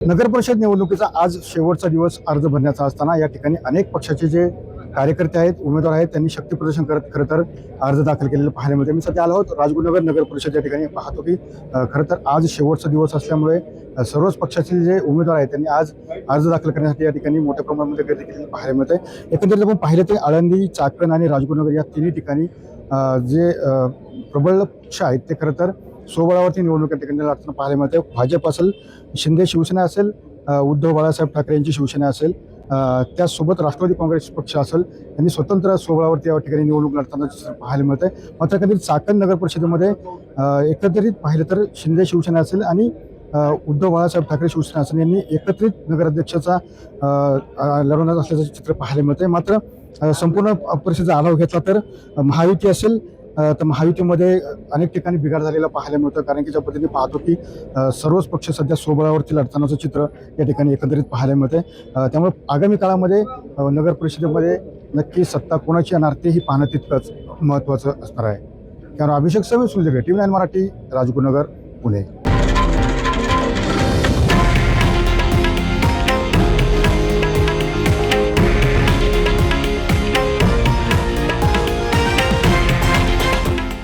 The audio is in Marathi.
नगर परिषद निवडणुकीचा आज शेवटचा दिवस अर्ज भरण्याचा असताना या ठिकाणी अनेक पक्षाचे जे कार्यकर्ते आहेत उमेदवार आहेत त्यांनी शक्ती प्रदर्शन करत खरं तर अर्ज दाखल केलेलं पाहायला मिळते मी सध्या आलो आहोत राजगुरुनगर नगर परिषद या ठिकाणी पाहतो की खरं तर आज शेवटचा दिवस असल्यामुळे सर्वच पक्षाचे जे उमेदवार आहेत त्यांनी आज अर्ज दाखल करण्यासाठी या ठिकाणी मोठ्या प्रमाणामध्ये गर्दी केलेली पाहायला मिळते एकंदरीत आपण पाहिलं ते आळंदी चाकण आणि राजगुरुनगर या तिन्ही ठिकाणी जे प्रबळ पक्ष आहेत ते खरं तर सोबळावरती निवडणूक ठिकाणी लढताना पाहायला मिळते. भाजप असेल शिंदे शिवसेना असेल उद्धव बाळासाहेब ठाकरे यांची शिवसेना असेल त्यासोबत त्याचसोबत राष्ट्रवादी काँग्रेस पक्ष असेल यांनी स्वतंत्र सोबळावरती या ठिकाणी निवडणूक लढताना चित्र पाहायला आहे मात्र कधी चाकण नगर परिषदेमध्ये एकत्रित पाहिलं तर शिंदे शिवसेना असेल आणि उद्धव बाळासाहेब ठाकरे शिवसेना असेल. यांनी एकत्रित नगराध्यक्षाचा लढवण्यात असल्याचं चित्र पाहायला मिळते. मात्र संपूर्ण परिषदेचा आढावा घेतला तर महायुती असेल तर महायुतीमध्ये अनेक ठिकाणी बिघाड झालेला पाहायला मिळतं कारण की ज्या पद्धतीने पाहतो की सर्वच पक्ष सध्या सोबळावरती लढतानाचं चित्र या ठिकाणी एकंदरीत पाहायला मिळते त्यामुळे आगामी काळामध्ये नगर परिषदेमध्ये नक्की सत्ता कोणाची येणार तेही पाहणं तितकंच महत्त्वाचं असणार आहे. त्यामुळे अभिषेक सवे सुलजगे T V nine Marathi Rajgurunagar Pune.